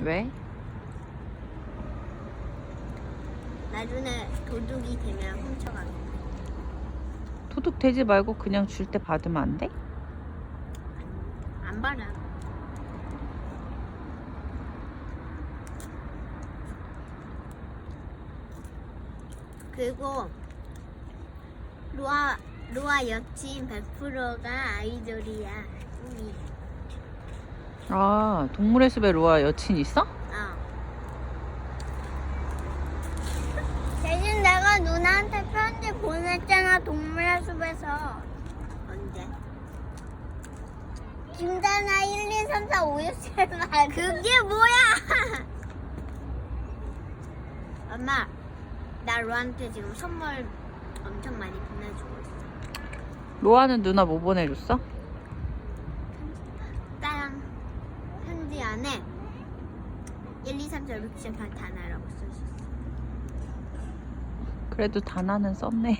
왜? 나중에 도둑이 되면 훔쳐가게. 도둑 되지 말고 그냥 줄 때 받으면 안 돼? 안 받아. 그리고 루아 루아 여친 100%가 아이돌이야. 우리. 아, 동물의 숲에 로아 여친 있어? 어. 대신 내가 누나한테 편지 보냈잖아 동물의 숲에서. 언제? 김다나 1, 2, 3, 4, 5, 6, 7, 8 그게 뭐야? 엄마 나 루한테 지금 선물 엄청 많이 보내주고 있어. 로아는 누나 뭐 보내줬어? 딸랑 편지 안에 1, 2, 3, 4, 5, 6, 7, 8 단어라고 써있었어. 그래도 단아는 썼네.